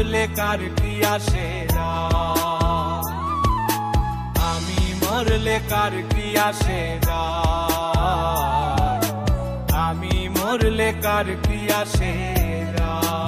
মরলে কার কি আসে যায় আমি মরলে কার কি আসে যায় আমি মরলে কার কি আসে যায়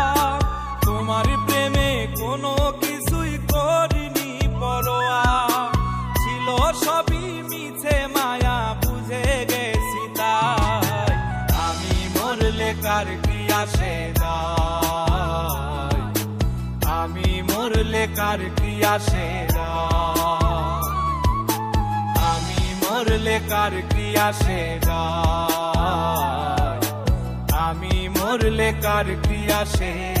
মরলে কার কি আসে আমি মরলে কার কি আসে আমি মরলে কার কি আসে আমি মরলে কার কি আসে